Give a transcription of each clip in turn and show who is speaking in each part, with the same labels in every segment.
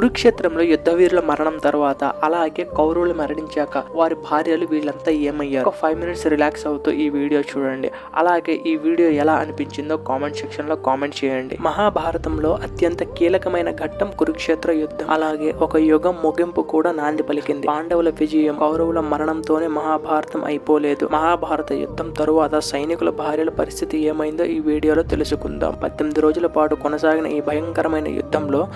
Speaker 1: కురుక్షేత్రంలో యుద్ధవీరుల మరణం తర్వాత అలాగే కౌరవులు మరణించాక వారి భార్యలు వీళ్ళంతా ఏమయ్యారు? ఒక ఫైవ్ మినిట్స్ రిలాక్స్ అవుతూ ఈ వీడియో చూడండి. అలాగే ఈ వీడియో ఎలా అనిపించిందో కామెంట్ సెక్షన్లో కామెంట్ చేయండి. మహాభారతంలో అత్యంత కీలకమైన ఘట్టం కురుక్షేత్ర యుద్ధం. అలాగే ఒక యుగం ముగింపు కూడా నాంది పలికింది. పాండవుల విజయం కౌరవుల మరణంతోనే మహాభారతం అయిపోలేదు. మహాభారత యుద్ధం తరువాత సైనికుల భార్యల పరిస్థితి ఏమైందో ఈ వీడియోలో తెలుసుకుందాం. పద్దెనిమిది రోజుల పాటు కొనసాగిన ఈ భయంకరమైన యుద్ధంలో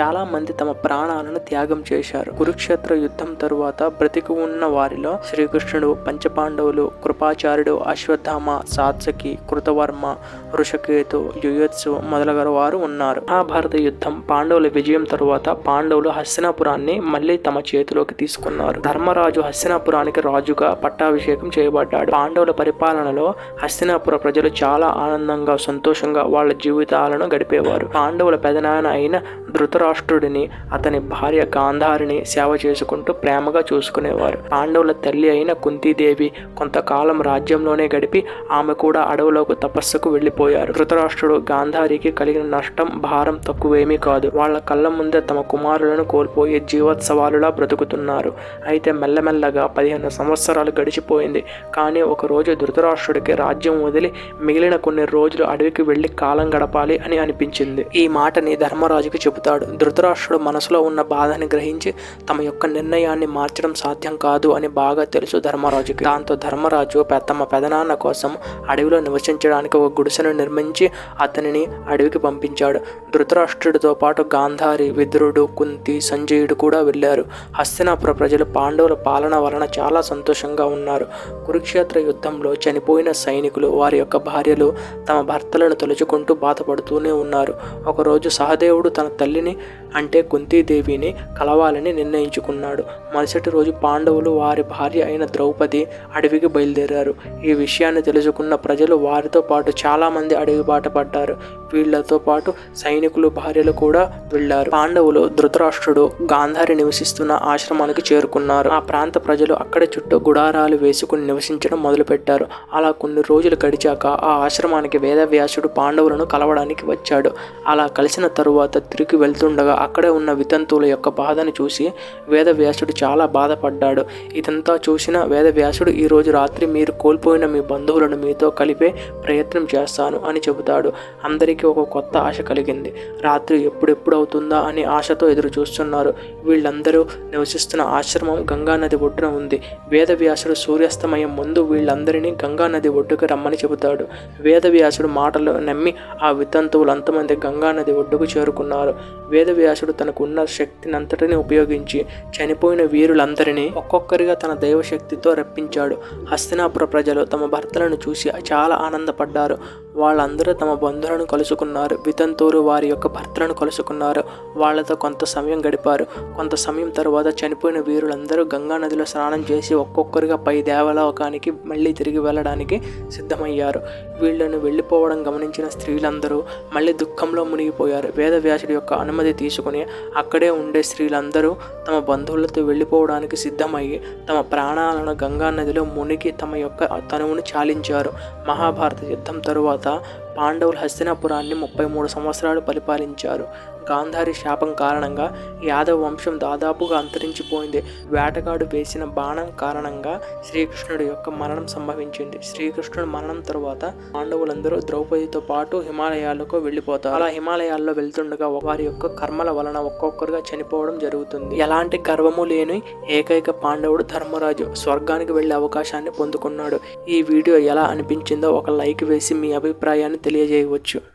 Speaker 1: చాలామంది తమ ప్రాణాలను త్యాగం చేశారు. కురుక్షేత్ర యుద్ధం తరువాత బ్రతికి ఉన్న వారిలో శ్రీకృష్ణుడు పంచపాండవులు కృపాచార్యుడు అశ్వత్థామ సాత్సకి కృతవర్మ ఋషకేతు యుయత్సు మొదలగల వారు ఉన్నారు. మహాభారత యుద్ధం పాండవుల విజయం తరువాత పాండవులు హస్తినాపురాన్ని మళ్ళీ తమ చేతిలోకి తీసుకున్నారు. ధర్మరాజు హస్తినాపురానికి రాజుగా పట్టాభిషేకం చేయబడ్డాడు. పాండవుల పరిపాలనలో హస్తినాపుర ప్రజలు చాలా ఆనందంగా సంతోషంగా వాళ్ళ జీవితాలను గడిపేవారు. పాండవుల పెదనాయన అయిన ధృత ధృతరాష్ట్రుడిని అతని భార్య గాంధారిని సేవ చేసుకుంటూ ప్రేమగా చూసుకునేవారు. పాండవుల తల్లి అయిన కుంతీదేవి కొంతకాలం రాజ్యంలోనే గడిపి ఆమె కూడా అడవులకు తపస్సుకు వెళ్ళిపోయారు. ధృతరాష్ట్రుడు గాంధారికి కలిగిన నష్టం భారం తక్కువేమీ కాదు. వాళ్ళ కళ్ళ ముందే తమ కుమారులను కోల్పోయి జీవోత్సవాలులా బ్రతుకుతున్నారు. అయితే మెల్లమెల్లగా పదిహేను సంవత్సరాలు గడిచిపోయింది. కానీ ఒకరోజు ధృతరాష్ట్రుడికి రాజ్యం వదిలి మిగిలిన కొన్ని రోజులు అడవికి వెళ్ళి కాలం గడపాలి అని అనిపించింది. ఈ మాటని ధర్మరాజుకి చెబుతాడు. ధృతరాష్ట్రుడు మనసులో ఉన్న బాధని గ్రహించి తమ యొక్క నిర్ణయాన్ని మార్చడం సాధ్యం కాదు అని బాగా తెలుసు ధర్మరాజుకి. దాంతో ధర్మరాజు తమ పెదనాన్న కోసం అడవిలో నివసించడానికి ఒక గుడిసెను నిర్మించి అతనిని అడవికి పంపించాడు. ధృతరాష్ట్రుడితో పాటు గాంధారి విదురుడు కుంతి సంజయుడు కూడా వెళ్ళారు. హస్తినాపుర ప్రజలు పాండవుల పాలన వలన చాలా సంతోషంగా ఉన్నారు. కురుక్షేత్ర యుద్ధంలో చనిపోయిన సైనికులు వారి యొక్క భార్యలు తమ భర్తలను తలుచుకుంటూ బాధపడుతూనే ఉన్నారు. ఒకరోజు సహదేవుడు తన తల్లిని అంటే కుంతీదేవిని కలవాలని నిర్ణయించుకున్నాడు. మరుసటి రోజు పాండవులు వారి భార్య అయిన ద్రౌపది అడవికి బయలుదేరారు. ఈ విషయాన్ని తెలుసుకున్న ప్రజలు వారితో పాటు చాలామంది అడవి బాట పడ్డారు. వీళ్ళతో పాటు సైనికులు భార్యలు కూడా వెళ్ళారు. పాండవులు ధృతరాష్ట్రుడు గాంధారి నివసిస్తున్న ఆశ్రమానికి చేరుకున్నారు. ఆ ప్రాంత ప్రజలు అక్కడ చుట్టూ గుడారాలు వేసుకుని నివసించడం మొదలుపెట్టారు. అలా కొన్ని రోజులు గడిచాక ఆ ఆశ్రమానికి వేదవ్యాసుడు పాండవులను కలవడానికి వచ్చాడు. అలా కలిసిన తరువాత తిరిగి వెళ్తుండగా అక్కడే ఉన్న వితంతువుల యొక్క బాధను చూసి వేదవ్యాసుడు చాలా బాధపడ్డాడు. ఇదంతా చూసిన వేదవ్యాసుడు ఈరోజు రాత్రి మీరు కోల్పోయిన మీ బంధువులను మీతో కలిపే ప్రయత్నం చేస్తాను అని చెబుతాడు. అందరికీ ఒక కొత్త ఆశ కలిగింది. రాత్రి ఎప్పుడెప్పుడు అవుతుందా అని ఆశతో ఎదురు చూస్తున్నారు. వీళ్ళందరూ నివసిస్తున్న ఆశ్రమం గంగా నది ఒడ్డున ఉంది. వేదవ్యాసుడు సూర్యాస్తమయం ముందు వీళ్ళందరినీ గంగా నది ఒడ్డుకు రమ్మని చెబుతాడు. వేదవ్యాసుడు మాటలు నమ్మి ఆ వితంతువులు అంతమంది గంగా నది ఒడ్డుకు చేరుకున్నారు. వేదవ్యాసుడు తనకున్న శక్తినంతటిని ఉపయోగించి చనిపోయిన వీరులందరినీ ఒక్కొక్కరిగా తన దైవశక్తితో రప్పించాడు. హస్తినాపుర ప్రజలు తమ భర్తలను చూసి చాలా ఆనందపడ్డారు. వాళ్ళందరూ తమ బంధువులను కలుసుకున్నారు. వితంతువులు వారి యొక్క భర్తలను కలుసుకున్నారు. వాళ్ళతో కొంత సమయం గడిపారు. కొంత సమయం తర్వాత చనిపోయిన వీరులందరూ గంగా నదిలో స్నానం చేసి ఒక్కొక్కరిగా పై దేవలోకానికి మళ్ళీ తిరిగి వెళ్ళడానికి సిద్ధమయ్యారు. వీళ్ళను వెళ్ళిపోవడం గమనించిన స్త్రీలందరూ మళ్ళీ దుఃఖంలో మునిగిపోయారు. వేదవ్యాసుడి యొక్క అనుమతి తీసుకుని అక్కడే ఉండే స్త్రీలందరూ తమ బంధువులతో వెళ్ళిపోవడానికి సిద్ధమయ్యి తమ ప్రాణాలను గంగా నదిలో మునిగి తమ యొక్క తనువును చాలించారు. మహాభారత యుద్ధం తరువాత పాండవులు హస్తినాపురాన్ని ముప్పై మూడు సంవత్సరాలు పరిపాలించారు. గాంధారి శాపం కారణంగా యాదవ వంశం దాదాపుగా అంతరించిపోయింది. వేటగాడు వేసిన బాణం కారణంగా శ్రీకృష్ణుడి యొక్క మరణం సంభవించింది. శ్రీకృష్ణుడి మరణం తరువాత పాండవులందరూ ద్రౌపదితో పాటు హిమాలయాలకు వెళ్ళిపోతారు. అలా హిమాలయాల్లో వెళ్తుండగా వారి యొక్క కర్మల వలన ఒక్కొక్కరుగా చనిపోవడం జరుగుతుంది. ఎలాంటి గర్వము లేని ఏకైక పాండవుడు ధర్మరాజు స్వర్గానికి వెళ్ళే అవకాశాన్ని పొందుకున్నాడు. ఈ వీడియో ఎలా అనిపించిందో ఒక లైక్ వేసి మీ అభిప్రాయాన్ని తెలియజేయవచ్చు.